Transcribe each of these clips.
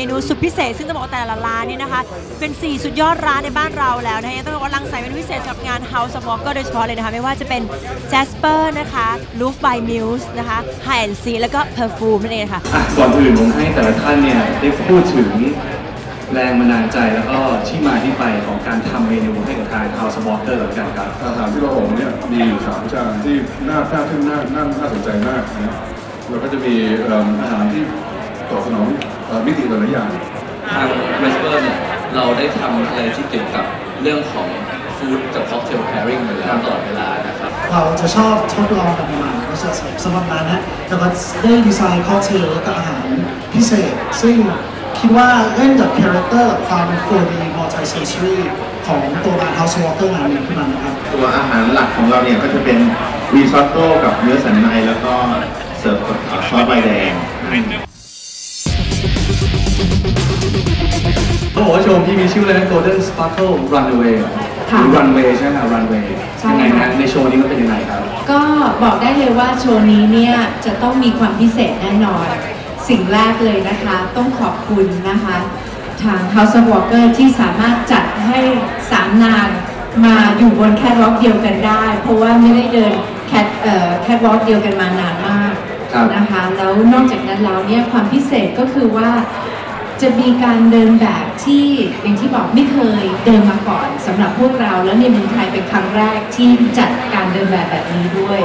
นะคะ4เมนูสุดพิเศษ ซึ่งต้องบอกว่าแต่ละร้านเนี่ยนะคะ เป็น 4 สุดยอดร้านในบ้านเราแล้วนะคะยังต้องบอกว่ารังสรรค์เป็นพิเศษสำหรับงาน House of Walker โดยเฉพาะเลยนะคะ ไม่ว่าจะเป็น Jasper นะคะ Roof by Muse นะคะ High and Sea แล้วก็ Perfume นั่นเองค่ะอะก่อนอื่นผมให้แต่ละท่านเนี่ยได้พูดถึงแรงบันดาลใจแล้วก็ที่มาที่ไปของการทำเมนูให้กับทาง House of Walker แล้วกันครับอาหารที่เราผมเนี่ยมีอยู่สามจานที่น่าน่าทึ่งน่าน่าน่าสนใจมากนะเราก็จะมีเอิ่มอาหารที่ ตอบสนองเอ่อมิติหลายๆอย่าง ทาง w e s p e r เนี่ยเราได้ทำอะไรที่เกี่ยวกับเรื่องของฟู้ดกับค็อกเทล pairing มาแล้วตลอดเวลานะครับ เราจะชอบทดลองกับใหม่ๆก็จะสำหรับร้านนะแล้วก็ได้ดีไซน์ค็อกเทลแล้วก็อาหารพิเศษ ซึ่งคิดว่าเล่นกับคาแรคเตอร์ความเป็น 4D multi sensory ของตัวร้าน House of Walker ร้านนี้ขึ้นมานะครับ ตัวอาหารหลักของเราเนี่ยก็จะเป็นรีซอตโต้กับเนื้อสันในแล้วก็เสิร์ฟกับซอสใบแดง ต้องบอกว่าโชว์ที่มีชื่อเลยนะ Golden Sparkle Runaway หรือ Runway ใช่ไหมครับ Runway ใช่ยังไงค่ะ นะในโชว์นี้มันเป็นยังไงครับ ก็บอกได้เลยว่าโชว์นี้เนี่ยจะต้องมีความพิเศษแน่นอน สิ่งแรกเลยนะคะ ต้องขอบคุณนะคะ ทาง House of Walker ที่สามารถจัดให้สามนางมาอยู่บนแคทวอล์กเดียวกันได้ เพราะว่าไม่ได้เดินแคทเอ่อแคทวอล์กเดียวกันมานานมากครับ นะคะแล้วนอกจากนั้นแล้วเนี่ยความพิเศษก็คือว่า จะมีการเดินแบบที่อย่างที่บอกไม่เคยเดินมาก่อนสำหรับพวกเราแล้วในเมืองไทยเป็นครั้งแรกที่จัดการเดินแบบแบบนี้ด้วย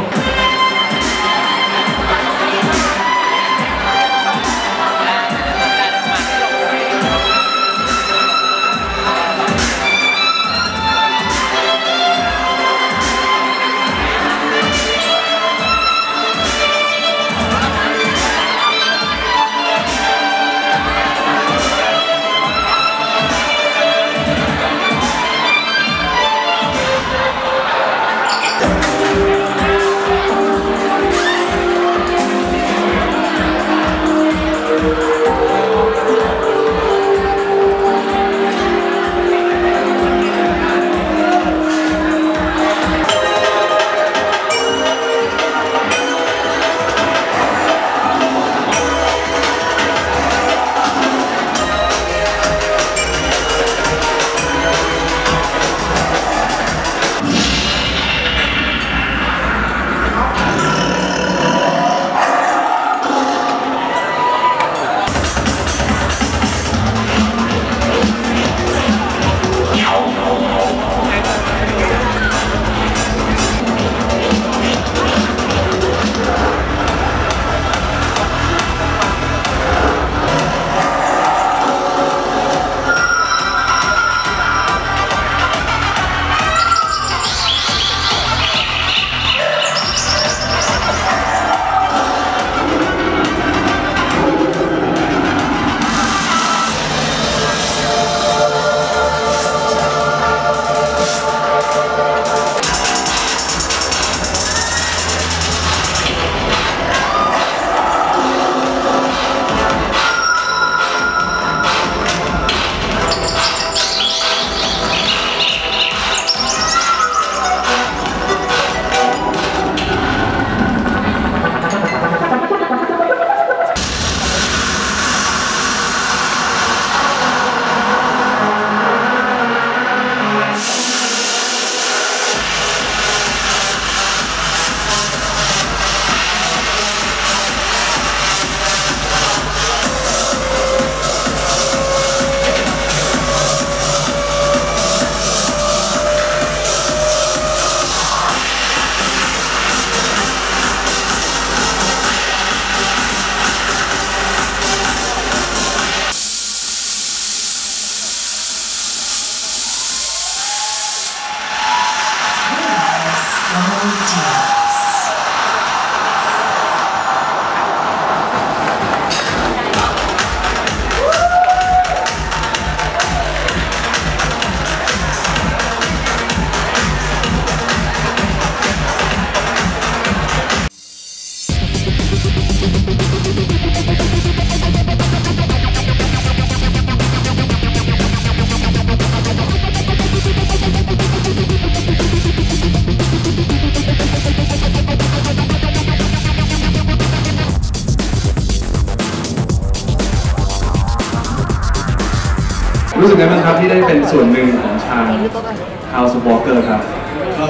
สึกไงบ้างครับที่ได้เป็นส่วนหนึ่งของทาง House of Walker ครับ ก็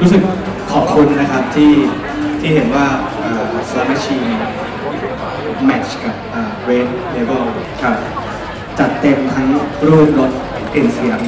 รู้สึกขอบคุณนะครับที่ที่เห็นว่าสลัมแมชชีนแมทช์กับเรดเลเวลครับจัดเต็มทั้งรูปรสกลิ่นเสียง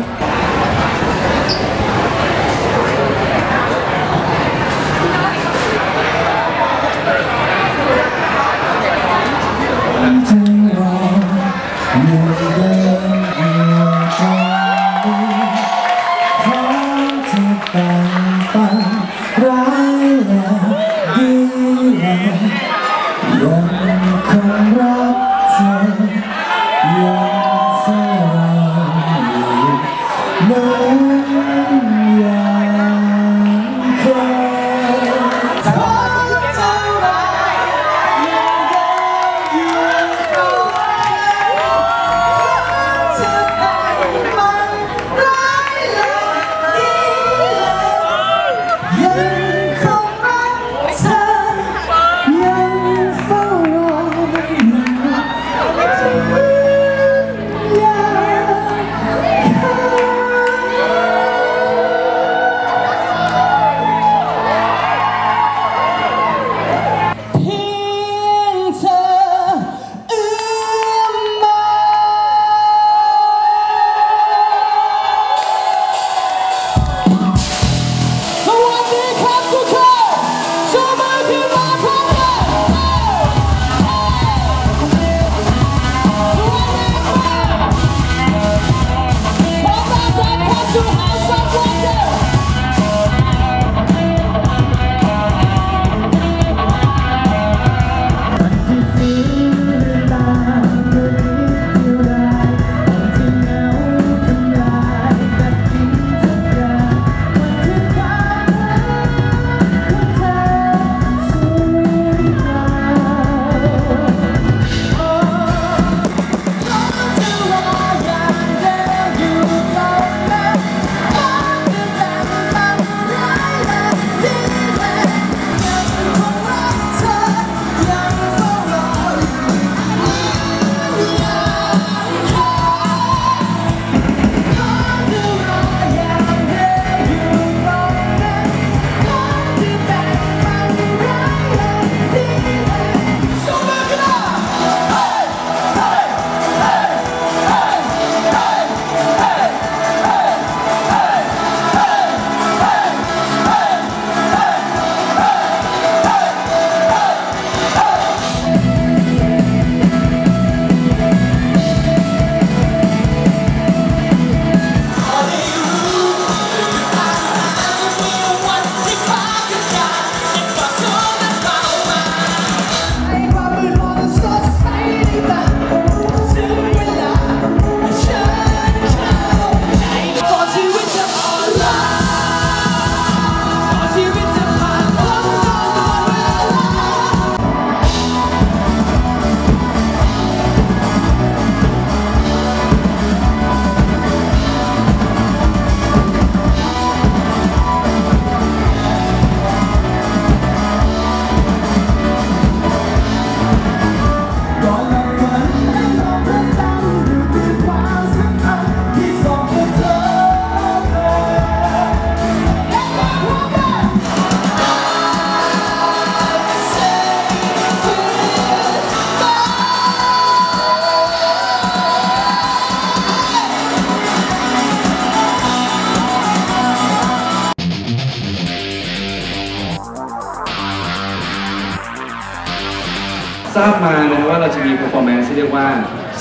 ทราบมานะว่าเราจะมี performance ที่เรียกว่า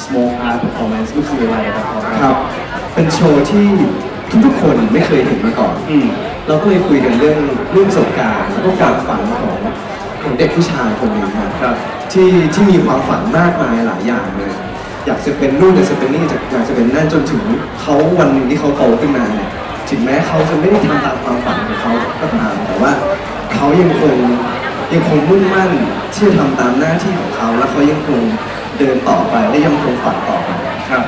smoke art performance ก็คืออะไรครับครับ เป็นโชว์ที่ทุกๆคนไม่เคยเห็นมาก่อน อืมเราก็เลยคุยกันเรื่องเรื่องประสบการณ์แล้วก็ความฝันของของเด็กผู้ชายคนหนึ่งครับครับ ที่ที่มีความฝันมากมายหลายอย่างเลย อยากจะเป็นนู่นอยากจะเป็นนี่อยากอยากจะเป็นนั่นจนถึงเขาวันหนึ่งที่เขาโตขึ้นมาเนี่ยถึงแม้เขาจะไม่ได้ทำตามความฝันของเขาก็ตามแต่ว่าเขายังคง ยังคงมุ่งมั่นที่จะทำตามหน้าที่ของเขา และเขายังคงเดินต่อไปและยังคงฝันต่อไปครับ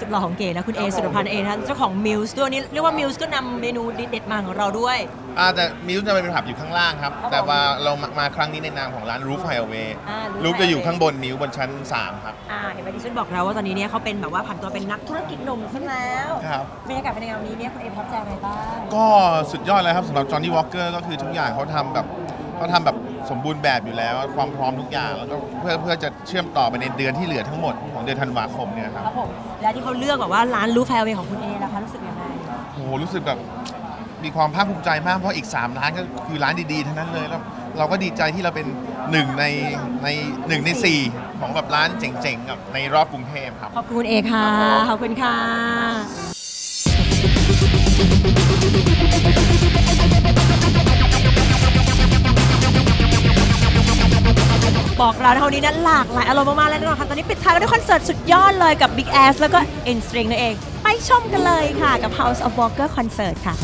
สุดหล่อของเก๋นะ คุณเอสุรพันธ์เองนะเจ้าของมิวส์ด้วยนี่เรียกว่ามิวส์ก็นำเมนูเด็ดๆมาของเราด้วย อ่าแต่มิวจะเป็นผับอยู่ข้างล่างครับครับผมแต่ว่าเรามามาครั้งนี้ในนามของร้าน Roof Highway อ่า Roof รูฟจะอยู่ Highway ข้างบนมิวบนชั้น 3 ครับ อ่าเห็นไหมที่ฉันบอกแล้วว่าตอนนี้เนี่ยเขาเป็นแบบว่าผันตัวเป็นนักธุรกิจหนุ่มซะแล้วครับ บรรยากาศเป็นยังไงวันนี้เนี่ยคุณเอพับใจอะไรบ้าง ก็สุดยอดเลยครับสำหรับจอห์นนี่วอ k เกอร์ก็คือทุกอย่างเขาทำแบบเขาทำแบบ สมบูรณ์แบบอยู่แล้ว ความพร้อมทุกอย่างแล้วก็เพื่อเพื่อจะเชื่อมต่อไปในเดือนที่เหลือทั้งหมดของเดือนธันวาคมเนี่ยครับครับผมและที่เขาเลือกแบบว่าร้านรูฟแฟร์เวย์ของคุณเอล่ะคะรู้สึกยังไงโอ้โหรู้สึกแบบมีความภาคภูมิใจมากเพราะอีก 3 ร้านก็คือร้านดีๆทั้งนั้นเลยแล้วเราก็ดีใจที่เราเป็นหนึ่งในในหนึ่งในสี่ของแบบร้านเจ๋งๆกับในรอบกรุงเทพครับ ขอบคุณคุณเอค่ะขอบคุณค่ะ บอกเราเท่านี้นั้นหลากหลายอารมณ์มากๆเลยแน่นอนค่ะตอนนี้ปิดท้ายด้วยคอนเสิร์ตสุดยอดเลยกับ Big Ass แล้วก็ N String นั่นเอง ไปชมกันเลยค่ะกับ House of Walker Concert ค่ะ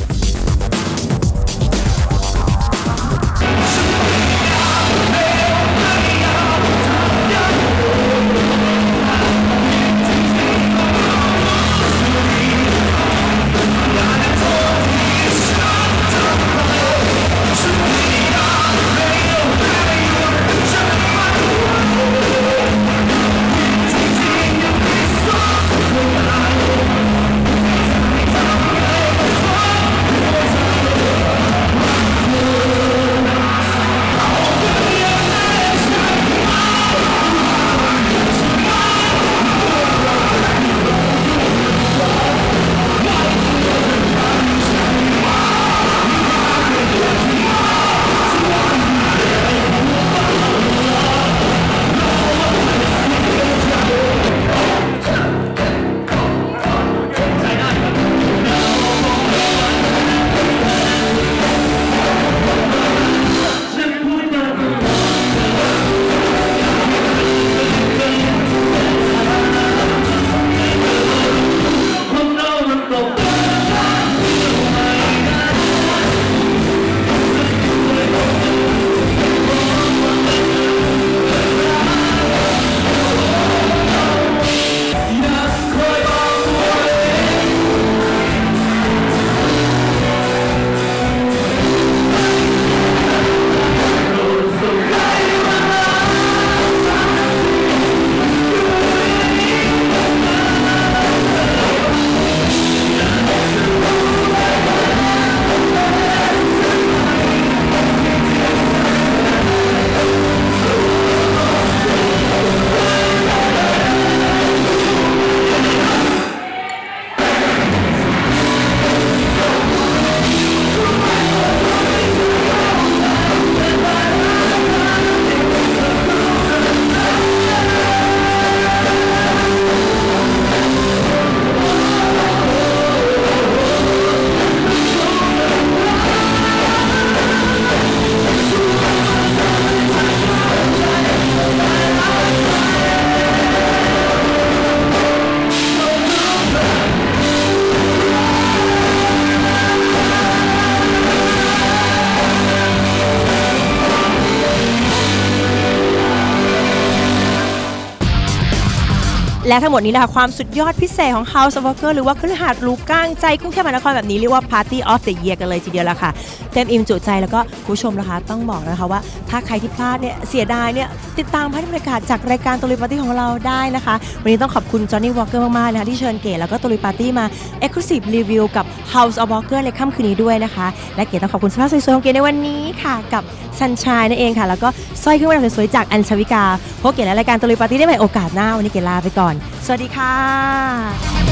และทั้งหมดนี้นะคะความสุดยอดพิเศษของ House of Walker หรือว่าคฤหาสน์รูก้างใจกรุงเทพมหานครแบบนี้เรียกว่า Party of the Year กันเลยทีเดียวละค่ะ เต็มอิ่มจุใจแล้วก็คุณผู้ชมนะคะ ต้องบอกนะคะว่า ถ้าใครที่พลาดเนี่ยเสียดายเนี่ยติดตามภาพบรรยากาศจากรายการตุลีปาร์ตี้ของเราได้นะคะ วันนี้ต้องขอบคุณจอห์นนี่วอ l เกอร์มากๆนะคะที่เชิญเก๋แล้วก็ตุลีปาร์ตี้มา Exclusive Review กับ House of Walker ในค่ำคืนนี้ด้วยนะคะ และเก๋ต้องขอบคุณสภาพสวยๆของเก๋ในวันนี้ค่ะกับซันชายนั่นเองค่ะ แล้วก็สร้อยเครื่องประดับสวยๆจากอัญชวิกาพบเก๋และรายการตุลีปาร์ตี้ได้ใหม่โอกาสหน้าวันนี้เก๋ลาไปก่อนสวัสดีค่ะ